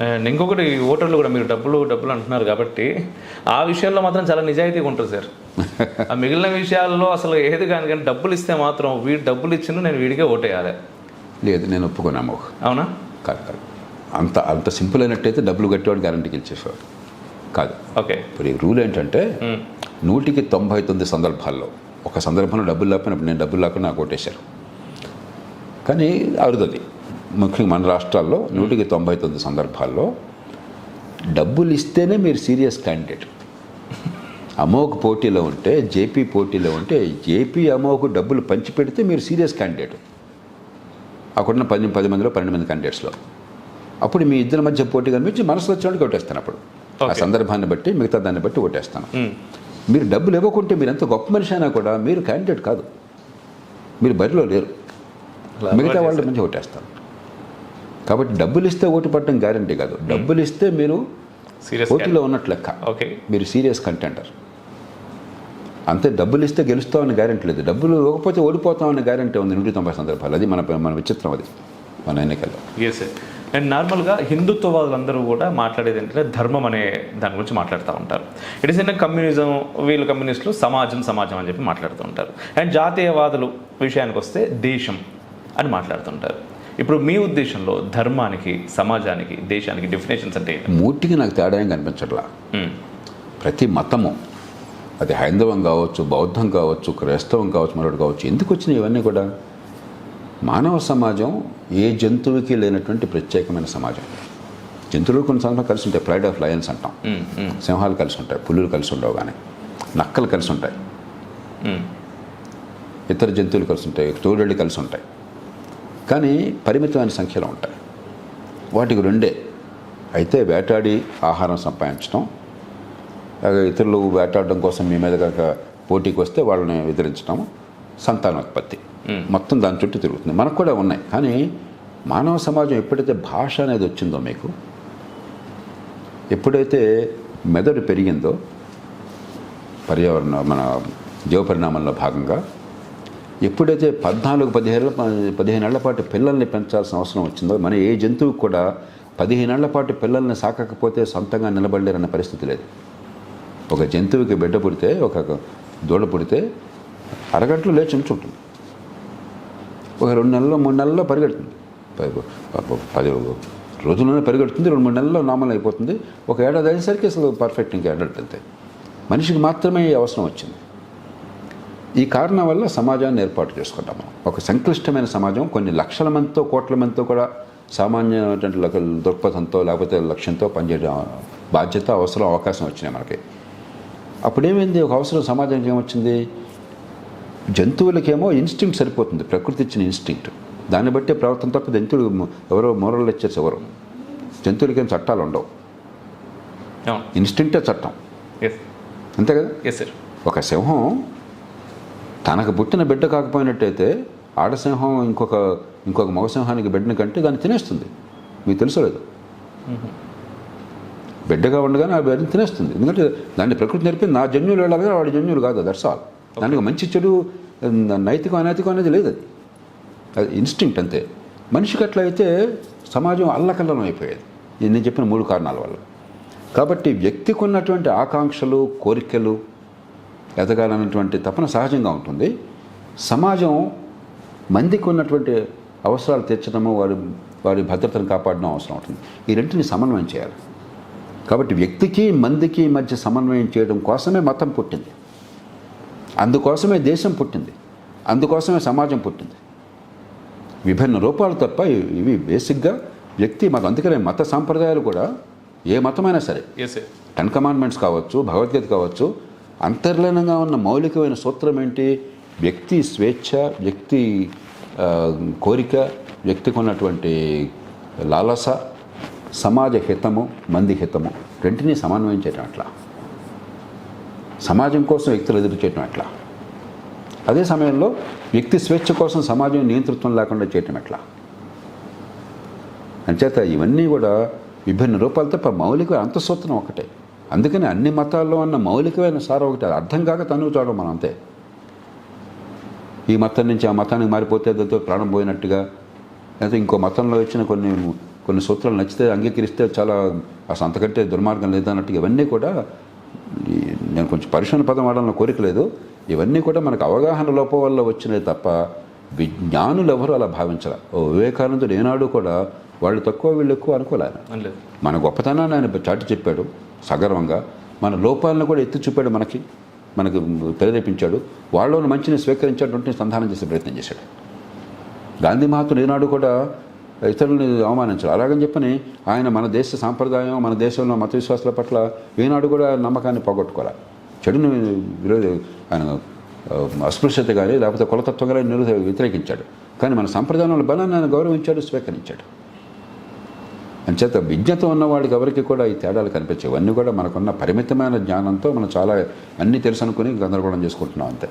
And ఇంకొకటి ఓటర్లు కూడా మీరు డబ్బులు డబ్బులు అంటున్నారు కాబట్టి ఆ విషయంలో మాత్రం చాలా నిజాయితీగా ఉంటుంది సార్. ఆ మిగిలిన విషయాల్లో అసలు ఏది కానీ కానీ డబ్బులు ఇస్తే మాత్రం వీడు డబ్బులు ఇచ్చిన నేను వీడికే ఓటేయాలి. లేదు నేను ఒప్పుకున్నాము అవునా? కాదు కాదు. అంత అంత సింపుల్ అయినట్టయితే డబ్బులు కట్టేవాడు గ్యారంటీకి ఇచ్చేసేవాడు కాదు. ఓకే. ఇప్పుడు ఈ రూల్ ఏంటంటే. నూటికి తొంభై తొమ్మిది సందర్భాల్లో ఒక సందర్భంలో డబ్బులు లేకపోయినప్పుడు నేను డబ్బులు లేకుండా నాకు ఓటేశారు. కానీ అరుదది. ముఖ్యంగా మన రాష్ట్రాల్లో నూటికి తొంభై తొమ్మిది సందర్భాల్లో డబ్బులు ఇస్తేనే మీరు సీరియస్ క్యాండిడేట్. అమోక్ పోటీలో ఉంటే జేపీ పోటీలో ఉంటే జేపీ అమోకు డబ్బులు పంచి పెడితే మీరు సీరియస్ క్యాండిడేట్. అక్కడున్న పది పది మందిలో పన్నెండు మంది క్యాండిడేట్స్లో. అప్పుడు మీ ఇద్దరి మధ్య పోటీ కనిపించి మనసులో వచ్చినట్టు ఓటేస్తాను అప్పుడు. ఆ. సందర్భాన్ని బట్టి మిగతా దాన్ని బట్టి ఓటేస్తాను. మీరు డబ్బులు ఇవ్వకుంటే మీరు ఎంత గొప్ప మనిషి అయినా కూడా మీరు క్యాండిడేట్ కాదు. మీరు బరిలో లేరు. మిగతా వాళ్ళ మంచి ఓటేస్తారు కాబట్టి డబ్బులు ఇస్తే ఓటు పడటం గ్యారంటీ కాదు. డబ్బులు ఇస్తే మీరు సీరియస్ పోటీలో ఉన్నట్లు లెక్క. ఓకే మీరు సీరియస్ కంటెండర్ అంతే డబ్బులు ఇస్తే గెలుస్తామని గ్యారంటీ లేదు. డబ్బులు ఇవ్వకపోతే ఓడిపోతామని గ్యారంటీ ఉంది నూట తొంభై సందర్భాలు. అది మన మన విచిత్రం అది. మన ఎన్నికల్లో. ఎస్ అండ్ నార్మల్గా హిందుత్వవాదులందరూ కూడా మాట్లాడేది ఏంటంటే ధర్మం అనే దాని గురించి మాట్లాడుతూ ఉంటారు. ఇట్ ఇస్ ఇన్ కమ్యూనిజం వీళ్ళు కమ్యూనిస్టులు సమాజం సమాజం అని చెప్పి మాట్లాడుతూ ఉంటారు. అండ్ జాతీయవాదులు విషయానికి వస్తే దేశం అని మాట్లాడుతుంటారు ఇప్పుడు మీ ఉద్దేశంలో ధర్మానికి సమాజానికి దేశానికి డెఫినేషన్స్ అంటే మూర్తికి నాకు తేడా ఏం కనిపించట్లా. ప్రతి మతము అది హైందవం కావచ్చు బౌద్ధం కావచ్చు క్రైస్తవం కావచ్చు మరొకటి కావచ్చు ఎందుకు వచ్చినాయి ఇవన్నీ కూడా? మానవ సమాజం ఏ జంతువుకి లేనటువంటి ప్రత్యేకమైన సమాజం. జంతువులు కొన్ని సందర్భాలు కలిసి ఉంటాయి ప్రైడ్ ఆఫ్ లయన్స్ అంటాం. సింహాలు కలిసి ఉంటాయి పులులు కలిసి ఉండవు కానీ నక్కలు కలిసి ఉంటాయి. ఇతర జంతువులు కలిసి ఉంటాయి తోడేళ్ళు కలిసి ఉంటాయి. కానీ పరిమితమైన సంఖ్యలో ఉంటాయి. వాటికి రెండే. అయితే వేటాడి ఆహారం సంపాదించడం ఇతరులు వేటాడడం కోసం మీ మీద కనుక పోటీకి వస్తే వాళ్ళని ఎదిరించడం సంతానోత్పత్తి. మొత్తం దాని చుట్టూ తిరుగుతుంది. మనకు కూడా ఉన్నాయి. కానీ మానవ సమాజం ఎప్పుడైతే భాష అనేది వచ్చిందో మీకు ఎప్పుడైతే మెదడు పెరిగిందో పర్యావరణ మన జీవ పరిణామంలో భాగంగా ఎప్పుడైతే పద్నాలుగు పదిహేను పదిహేనేళ్ళ పాటు పిల్లల్ని పెంచాల్సిన అవసరం వచ్చిందో మన ఏ జంతువు కూడా పదిహేనేళ్ళ పాటు పిల్లల్ని సాకకపోతే సొంతంగా నిలబడలేరన్న పరిస్థితి లేదు. ఒక జంతువుకి బిడ్డ పుడితే ఒక దూడ పుడితే అరగంటలో లేచి ఉంచుంటుంది ఒక రెండు నెలల్లో మూడు నెలల్లో పరిగెడుతుంది. పది రోజుల్లోనే పరిగెడుతుంది రెండు మూడు నెలల్లో నార్మల్ అయిపోతుంది. ఒక ఏడాది అయ్యేసరికి అసలు పర్ఫెక్ట్ ఇంకా అడల్ట్ అంతే. మనిషికి మాత్రమే అవసరం వచ్చింది. ఈ కారణం వల్ల సమాజాన్ని ఏర్పాటు చేసుకుంటాం మనం ఒక సంక్లిష్టమైన సమాజం కొన్ని లక్షల మందితో కోట్ల మందితో కూడా సామాన్యమైనటువంటి దృక్పథంతో లేకపోతే లక్ష్యంతో పనిచేయడం బాధ్యత అవసరం అవకాశం వచ్చినాయి మనకి. అప్పుడేమైంది? ఒక అవసరం సమాజానికి ఏమొచ్చింది? జంతువులకేమో ఇన్స్టింక్ట్ సరిపోతుంది ప్రకృతి ఇచ్చిన ఇన్స్టింక్ట్ దాన్ని బట్టే ప్రవర్తన తప్ప జంతువులు ఎవరో మోరల్ లెక్చర్స్ ఎవరు. జంతువులకేం చట్టాలు ఉండవు. ఇన్స్టింక్టే చట్టం. ఎస్ అంతే కదా? ఎస్ సార్ ఒక సింహం తనకు పుట్టిన బిడ్డ కాకపోయినట్టయితే ఆడసింహం ఇంకొక ఇంకొక మగసింహానికి బిడ్డని కంటే దాన్ని తినేస్తుంది. మీకు తెలుసో లేదు? బిడ్డగా ఉండగానే ఆ బిడ్డని తినేస్తుంది. ఎందుకంటే దాన్ని ప్రకృతి నేర్పింది. నా జన్యులు వెళ్ళాలి వాడి జన్యులు కాదు. దట్స్ ఆల్ దానికి మంచి చెడు నైతికం అనైతికం అనేది లేదు అది. అది ఇన్స్టింక్ట్ అంతే. మనిషికి అట్లా అయితే సమాజం అల్లకల్లం అయిపోయేది. నేను చెప్పిన మూడు కారణాల వల్ల. కాబట్టి వ్యక్తికి ఉన్నటువంటి ఆకాంక్షలు కోరికలు ఎదగాలన్నటువంటి తపన సహజంగా ఉంటుంది. సమాజం మందికి ఉన్నటువంటి అవసరాలు తీర్చడము వారి వారి భద్రతను కాపాడడం అవసరం ఉంటుంది ఈ రెంటిని సమన్వయం చేయాలి. కాబట్టి వ్యక్తికి మందికి మధ్య సమన్వయం చేయడం కోసమే మతం పుట్టింది. అందుకోసమే దేశం పుట్టింది. అందుకోసమే సమాజం పుట్టింది. విభిన్న రూపాలు తప్ప ఇవి- బేసిక్గా వ్యక్తి మతం అందుకనే మత సాంప్రదాయాలు కూడా ఏ మతమైనా సార్. టెన్ కమాండ్మెంట్స్ కావచ్చు భగవద్గీత కావచ్చు అంతర్లీనంగా ఉన్న మౌలికమైన సూత్రం ఏంటి? వ్యక్తి స్వేచ్ఛ వ్యక్తి కోరిక వ్యక్తికి ఉన్నటువంటి లాలస సమాజ హితము మంది హితము రెంటినీ సమన్వయం అట్లా సమాజం కోసం వ్యక్తులు ఎదురు చేయటం ఎట్లా? అదే సమయంలో వ్యక్తి స్వేచ్ఛ కోసం సమాజం నియంతృత్వం లేకుండా చేయటం ఎట్లా? అంచేత ఇవన్నీ కూడా విభిన్న రూపాలు తప్ప మౌలిక అంతఃసూత్రం ఒకటే. అందుకని అన్ని మతాల్లో ఉన్న మౌలికమైన సారం ఒకటే అర్థం కాక తనువు చూడడం మనం అంతే. ఈ మతం నుంచి ఆ మతానికి మారిపోతే దాంతో ప్రాణం పోయినట్టుగా లేకపోతే ఇంకో మతంలో వచ్చిన కొన్ని కొన్ని సూత్రాలు నచ్చితే అంగీకరిస్తే చాలా అసలు అంతకంటే దుర్మార్గం లేదన్నట్టు ఇవన్నీ కూడా నేను కొంచెం పరిశోధన పదం వాడాలని కోరిక లేదు. ఇవన్నీ కూడా మనకు అవగాహన లోపం వల్ల వచ్చినాయి తప్ప విజ్ఞానులు ఎవరు అలా భావించాల. ఓ వివేకానందుడు ఏనాడు కూడా వాళ్ళు తక్కువ వీళ్ళు ఎక్కువ అనుకోలే ఆయన. అనలేదు. మన గొప్పతనాన్ని ఆయన చాటి చెప్పాడు. సగర్వంగా మన లోపాలను కూడా ఎత్తి చూపాడు మనకి మనకు ప్రేరేపించాడు వాళ్ళలోని మంచిని స్వీకరించేటువంటి సంధానం చేసే ప్రయత్నం చేశాడు. గాంధీ మహాత్ముడు ఈనాడు కూడా ఇతరులని అవమానించారు అలాగని చెప్పని ఆయన మన దేశ సాంప్రదాయం మన దేశంలో మత విశ్వాసాల పట్ల ఈనాడు కూడా నమ్మకాన్ని పోగొట్టుకోవాలి? చెడుని విరోధి ఆయన అస్పృశ్యత కానీ లేకపోతే కులతత్వం కానీ నిరోధ వ్యతిరేకించాడు. కానీ మన సంప్రదాయంలో బలాన్ని ఆయన గౌరవించాడు స్వీకరించాడు. అంచేత విజ్ఞత ఉన్నవాడికి ఎవరికి కూడా ఈ తేడాలు కనిపించవు. అన్నీ కూడా మనకున్న పరిమితమైన జ్ఞానంతో మనం చాలా అన్నీ తెలుసు అనుకుని గందరగోళం చేసుకుంటున్నాం అంతే.